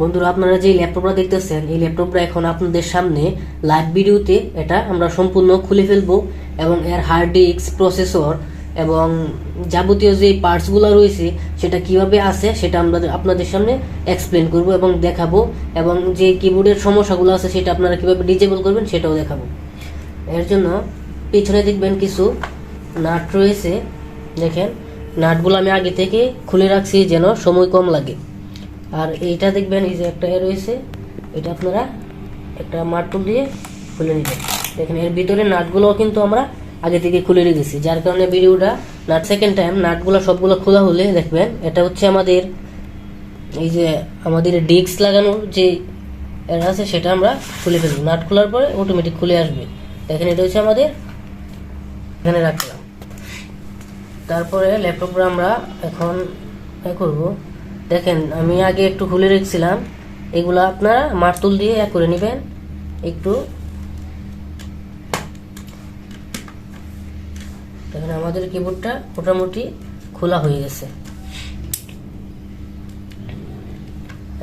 বন্ধুরা, আপনারা যে ল্যাপটপটা দেখতেছেন, এই ল্যাপটপটা এখন আপনাদের সামনে লাইভ ভিডিওতে এটা আমরা সম্পূর্ণ খুলে ফেলব এবং এর হার্ড ডিস্ক প্রসেসর এবং যাবতীয় যে পার্টসগুলো রয়েছে, সেটা কীভাবে আছে সেটা আমরা আপনাদের সামনে এক্সপ্লেন করব এবং দেখাবো এবং যে কিবোর্ডের সমস্যাগুলো আছে সেটা আপনারা কীভাবে ডিজেবল করবেন সেটাও দেখাবো। এর জন্য পিছনে দেখবেন কিছু নাট রয়েছে, দেখেন। নাটগুলো আমি আগে থেকে খুলে রাখছি যেন সময় কম লাগে। আর এইটা দেখবেন, এই যে একটা এ রয়েছে, এটা আপনারা একটা মাটুল দিয়ে খুলে নেবেন। দেখেন, এর ভিতরে নাটগুলো কিন্তু আমরা আগে থেকে খুলে রেখেছি। যার কারণে ভিডিওটা নাট সেকেন্ড টাইম নাটগুলো সবগুলো খোলা হলে দেখবেন, এটা হচ্ছে আমাদের এই যে আমাদের ডিস্ক লাগানোর যে এর আছে, সেটা আমরা খুলে ফেলব। নাট খোলার পরে অটোমেটিক খুলে আসবে। দেখেন, এটা হচ্ছে আমাদের এখানে রাখলাম। তারপরে ল্যাপটপটা আমরা এখন করব। দেখেন, আমি আগে একটু খুলে রেখেছিলাম। এগুলো আপনারা মারতুল দিয়ে এক করে নেবেন। একটু। দেখেন, আমাদের কিবোর্ডটা মোটামুটি খোলা হয়ে গেছে।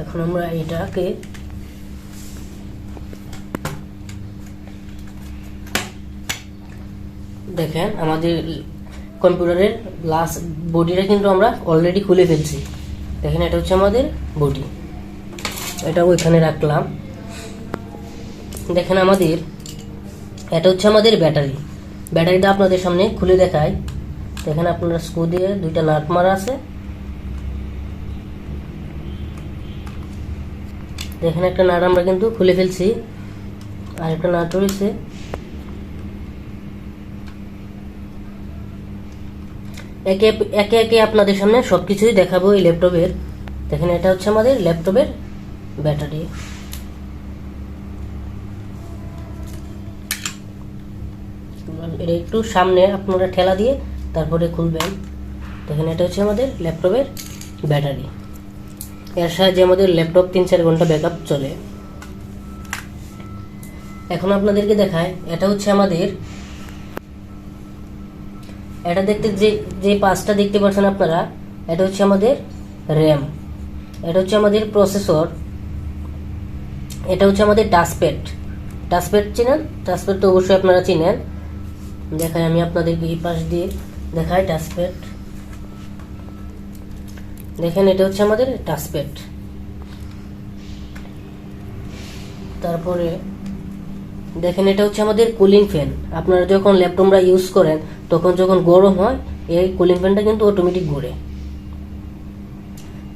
এখন আমরা এটাকে দেখেন, আমাদের কম্পিউটারের গ্লাস বডিটা কিন্তু আমরা অলরেডি খুলে ফেলছি। দেখেন, এটা হচ্ছে আমাদের বডি এটা ওইখানে রাখলাম। দেখেন আমাদের, এটা হচ্ছে আমাদের ব্যাটারি। ব্যাটারিটা আপনাদের সামনে খুলে দেখায় দেখেন, আপনারা স্ক্রু দিয়ে দুইটা নাট মারা আছে। দেখেন, একটা নাট আমরা কিন্তু খুলে ফেলছি। আর একটা নাট রয়েছে। একে একে একে আপনাদের সামনে সব কিছুই দেখাবো এই ল্যাপটপের। দেখেন, এটা হচ্ছে আমাদের ল্যাপটপের ব্যাটারি। এটা একটু সামনে আপনারা ঠেলা দিয়ে তারপরে খুলবেন। দেখেন, এটা হচ্ছে আমাদের ল্যাপটপের ব্যাটারি। এর সাহায্যে আমাদের ল্যাপটপ তিন চার ঘণ্টা ব্যাকআপ চলে। এখন আপনাদেরকে দেখায়, এটা হচ্ছে আমাদের এটা দেখতে যে যে পাঁচটা দেখতে পাচ্ছেন আপনারা, এটা হচ্ছে আমাদের র্যাম এটা হচ্ছে আমাদের প্রসেসর এটা হচ্ছে আমাদের টাচপ্যাড টাচপ্যাড চেনেন? টাচপ্যাড তো অবশ্যই আপনারা চিনেন। দেখাই আমি আপনাদেরকে এই পাশ দিয়ে। দেখাই টাচপ্যাড দেখেন, এটা হচ্ছে আমাদের টাচপ্যাড তারপরে, দেখেন, এটা হচ্ছে আমাদের কুলিং ফ্যান আপনারা যখন ল্যাপটপরা ইউজ করেন তখন যখন গরম হয়, এই কুলিং ফ্যানটা কিন্তু অটোমেটিক ঘুরে।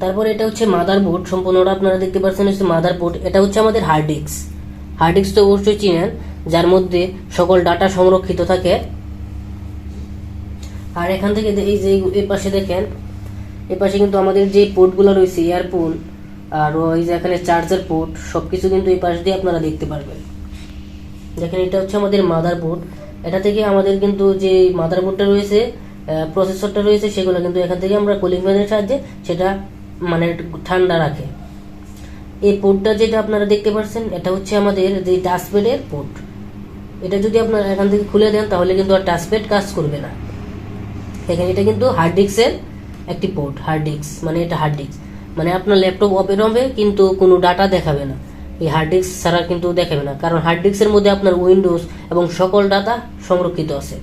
তারপরে এটা হচ্ছে মাদার বোর্ড সম্পূর্ণটা আপনারা দেখতে পাচ্ছেন হচ্ছে মাদার বোর্ড এটা হচ্ছে আমাদের হার্ড ডিস্ক হার্ড ডিস্ক তো অবশ্যই চিনেন, যার মধ্যে সকল ডাটা সংরক্ষিত থাকে। আর এখান থেকে এই যে এই পাশে দেখেন, এই পাশে কিন্তু আমাদের যে পোর্টগুলো রয়েছে ইয়ারফোন আর ওই যে এখানে চার্জার পোর্ট সবকিছু কিন্তু এই পাশ দিয়ে আপনারা দেখতে পারবেন। দেখেন এটা হচ্ছে আমাদের মাদার বোর্ড এটা থেকে আমাদের কিন্তু যে মাদার বোর্ডটা রয়েছে প্রসেসরটা রয়েছে, সেগুলো কিন্তু এখান থেকে আমরা কুলিং ফ্যানের সাহায্যে সেটা মানে ঠান্ডা রাখে। এই পোর্টটা যেটা আপনারা দেখতে পাচ্ছেন এটা হচ্ছে আমাদের যে টাচপ্যাডের পোর্ট এটা যদি আপনারা এখান থেকে খুলে দেন, তাহলে কিন্তু আর টাচপ্যাড কাজ করবে না। দেখেন, এটা কিন্তু হার্ড ডিস্কের একটি পোর্ট হার্ড ডিস্ক মানে এটা হার্ড ডিস্ক মানে আপনার ল্যাপটপ ওপেন হবে, কিন্তু কোনো ডাটা দেখাবে না। এই হার্ড ডিস্ক ছাড়া কিন্তু দেখাবে না। কারণ হার্ড ডিস্কের মধ্যে আপনার উইন্ডোজ এবং সকল ডাটা সংরক্ষিত আছে।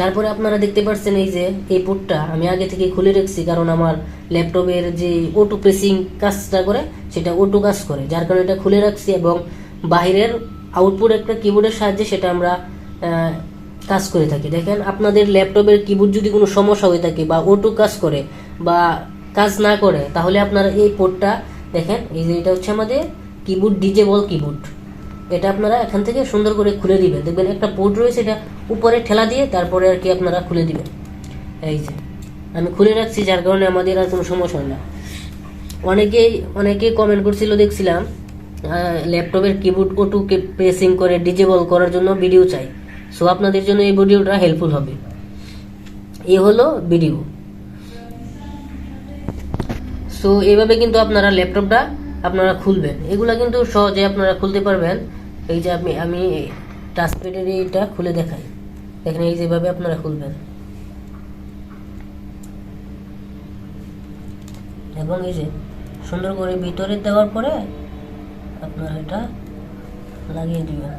তারপরে আপনারা দেখতে পাচ্ছেন এই যে, এই পোর্টটা আমি আগে থেকে খুলে রেখেছি, কারণ আমার ল্যাপটপের যে ওটু প্রেসিং কাজটা করে, সেটা ওটু কাজ করে। যার কারণে এটা খুলে রাখছি এবং বাইরের আউটপুট একটা কিবোর্ডের সাহায্যে সেটা আমরা কাজ করে থাকি। দেখেন, আপনাদের ল্যাপটপের কিবোর্ড যদি কোনো সমস্যা হয়ে থাকে বা ওটু কাজ করে বা কাজ না করে, তাহলে আপনারা এই পোর্টটা দেখেন, এই যে এটা হচ্ছে আমাদের কিবোর্ড ডিজেবল কিবোর্ড এটা আপনারা এখান থেকে সুন্দর করে খুলে দিবেন। দেখবেন একটা পোর্ট রয়েছে, এটা উপরে ঠেলা দিয়ে তারপরে আর কি আপনারা খুলে দিবেন। এই যে, আমি খুলে রাখছি, যার কারণে আমাদের আর কোনো সমস্যা হয় না। অনেকেই অনেকে কমেন্ট করছিল, দেখছিলাম ল্যাপটপের কিবোর্ড ওটু প্রেসিং করে ডিজেবল করার জন্য ভিডিও চাই। সো আপনাদের জন্য এই ভিডিওটা হেল্পফুল হবে। এই হলো ভিডিও সো এইভাবে কিন্তু আপনারা ল্যাপটপটা আপনারা খুলবেন। এগুলা কিন্তু সহজে আপনারা খুলতে পারবেন। এই যে আমি আমি টাচপ্যাডের এইটা খুলে দেখাই। দেখেন এই যেভাবে আপনারা খুলবেন। এবং এই যে সুন্দর করে ভিতরে দেওয়ার পরে আপনারা এটা লাগিয়ে দিবেন।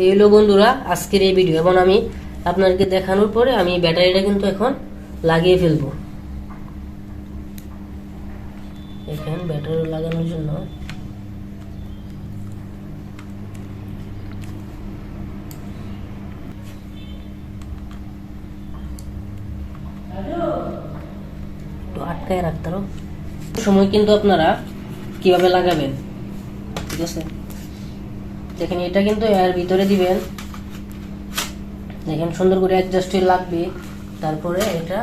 এই হলো বন্ধুরা, আজকের এই ভিডিও এবং আমি আপনাদেরকে দেখানোর পরে আমি ব্যাটারিটা কিন্তু এখন লাগিয়ে ফেলব। এখন ব্যাটারি লাগানোর জন্য। আটকায় রাখতে সময় কিন্তু আপনারা কীভাবে লাগাবেন? ঠিক আছে? দেখেন, এটা কিন্তু এর ভিতরে দিবেন। দেখেন, সুন্দর করে অ্যাডজাস্ট লাগবে। তারপরে এটা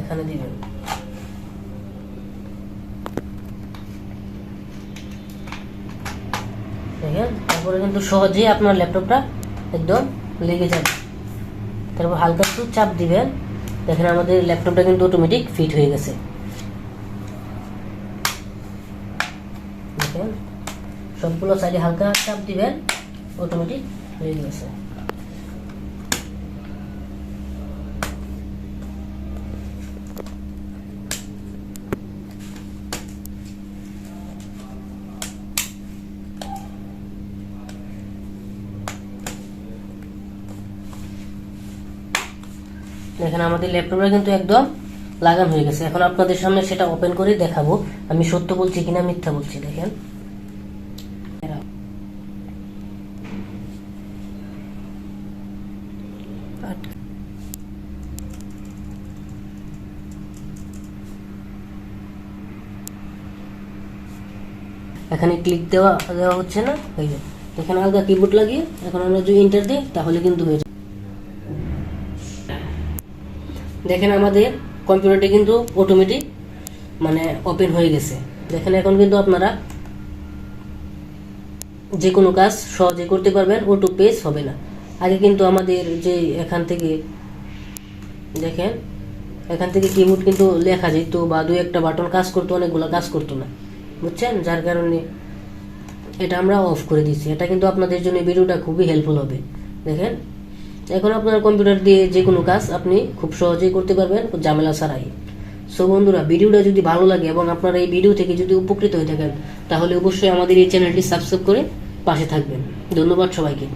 এখানে দিবেন। দেখেন, তারপরে কিন্তু সহজেই আপনার ল্যাপটপটা একদম লেগে যাবে। তারপর হালকা একটু চাপ দিবেন। দেখেন, আমাদের ল্যাপটপটা কিন্তু অটোমেটিক ফিট হয়ে গেছে দেখেন সবগুলো সাইডে হালকা চাপ দিবেন অটোমেটিক হয়ে গেছে। দেখেন আমাদের ল্যাপটপটা কিন্তু একদম লাগান হয়ে গেছে। এখন আপনাদের সামনে সেটা ওপেন করে দেখাবো। আমি সত্য বলছি কিনা, মিথ্যা বলছি, দেখেন। এখানে ক্লিক দেওয়া দেওয়া হচ্ছে না হয়ে যাবে এখানে হালকা কিবোর্ড লাগিয়ে, এখন আমরা যদি ইন্টার দিই, তাহলে কিন্তু হয়ে যাবে। দেখেন আমাদের কম্পিউটারটি কিন্তু অটোমেটিক মানে ওপেন হয়ে গেছে। দেখেন এখন কিন্তু আপনারা যে কোনো কাজ সহজে করতে পারবেন অটো পেজ হবে না। আগে কিন্তু আমাদের যে এখান থেকে, দেখেন, এখান থেকে কিবোর্ড কিন্তু লেখা যেত বা দু একটা বাটন কাজ করতো, অনেকগুলো কাজ করতো না। বুঝছেন? যার কারণে এটা আমরা অফ করে দিচ্ছি এটা কিন্তু আপনাদের জন্য ভিডিওটা খুবই হেল্পফুল হবে। দেখেন? এখন আপনার কম্পিউটার দিয়ে যে কোনো কাজ আপনি খুব সহজেই করতে পারবেন, ঝামেলা ছাড়াই। সো বন্ধুরা ভিডিওটা যদি ভালো লাগে এবং আপনারা এই ভিডিও থেকে যদি উপকৃত হয়ে থাকেন, তাহলে অবশ্যই আমাদের এই চ্যানেলটি সাবস্ক্রাইব করে পাশে থাকবেন। ধন্যবাদ সবাইকে।